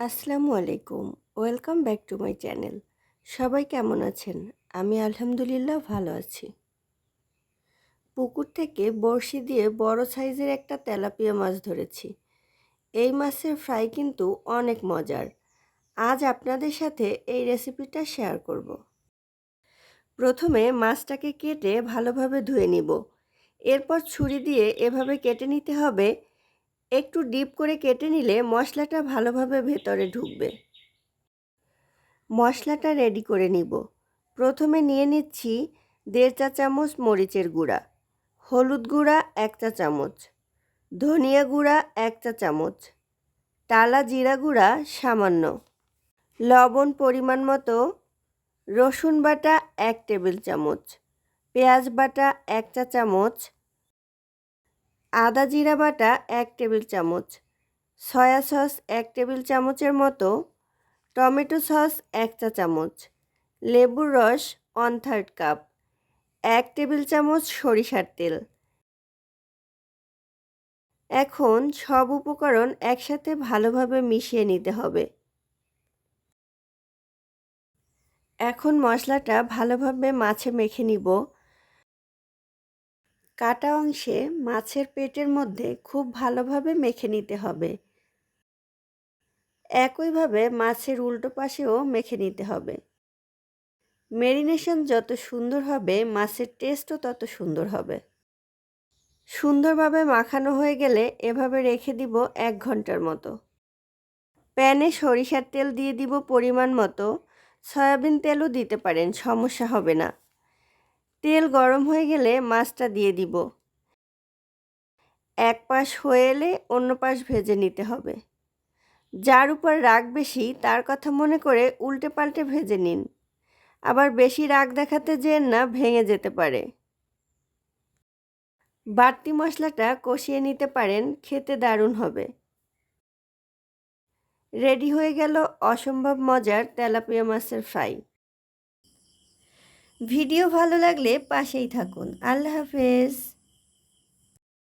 আসসালামু আলাইকুম। Welcome back to my channel. সবাই কেমন আছেন? আমি আলহামদুলিল্লাহ ভালো আছি। পুকুর থেকে বড়শি দিয়ে বড় সাইজের একটা তেলাপিয়া মাছ ধরেছি। এই মাছের ফ্রাই কিন্তু অনেক মজার। আজ আপনাদের সাথে এই রেসিপিটা শেয়ার করব। প্রথমে মাছটাকে কেটে ভালোভাবে ধুয়ে নিব। এরপর ছুরি দিয়ে এভাবে কেটে নিতে হবে একটু ডিপ করে কেটে নিলে মশলাটা ভালোভাবে ভেতরে ঢুকবে। মশলাটা রেডি করে নিব। প্রথমে নিয়ে নিচ্ছি দেড় চা চামচ মরিচের গুঁড়া, হলুদ গুঁড়া এক চা চামচ, ধনিয়া গুঁড়া এক চা চামচ, টালা জিরা গুঁড়া সামান্য, লবণ পরিমাণ মতো, রসুন বাটা এক টেবিল চামচ, পেঁয়াজ বাটা এক চা চামচ আদা জিরা বাটা এক টেবিল চামচ, সয়া সস এক টেবিল চামচের মতো, টমেটো সস এক চা চামচ, লেবুর রস ওয়ান থার্ড কাপ এক টেবিল চামচ সরিষার তেল। এখন সব উপকরণ একসাথে ভালোভাবে মিশিয়ে নিতে হবে। এখন মশলাটা ভালোভাবে মাছে মেখে নিব। কাটা অংশে মাছের পেটের মধ্যে খুব ভালোভাবে মেখে নিতে হবে। একইভাবে মাছের উল্টো পাশেও মেখে নিতে হবে। মেরিনেশন যত সুন্দর হবে, মাছের টেস্টও তত সুন্দর হবে। সুন্দরভাবে মাখানো হয়ে গেলে এভাবে রেখে দিব এক ঘণ্টার মতো। প্যানে সরিষার তেল দিয়ে দিব পরিমাণ মতো। সয়াবিন তেলও দিতে পারেন, সমস্যা হবে না। তেল গরম হয়ে গেলে মাছটা দিয়ে দিব। এক পাশ হয়ে এলে অন্য পাশ ভেজে নিতে হবে। যার উপর রাগ বেশি, তার কথা মনে করে উল্টে পাল্টে ভেজে নিন। আবার বেশি রাগ দেখাতে যেন না ভেঙে যেতে পারে। বাড়তি মশলাটা কষিয়ে নিতে পারেন, খেতে দারুণ হবে। রেডি হয়ে গেল অসম্ভব মজার তেলাপিয়া মাছের ফ্রাই। ভিডিও ভালো লাগলে পাশেই থাকুন। আল্লাহ হাফেজ।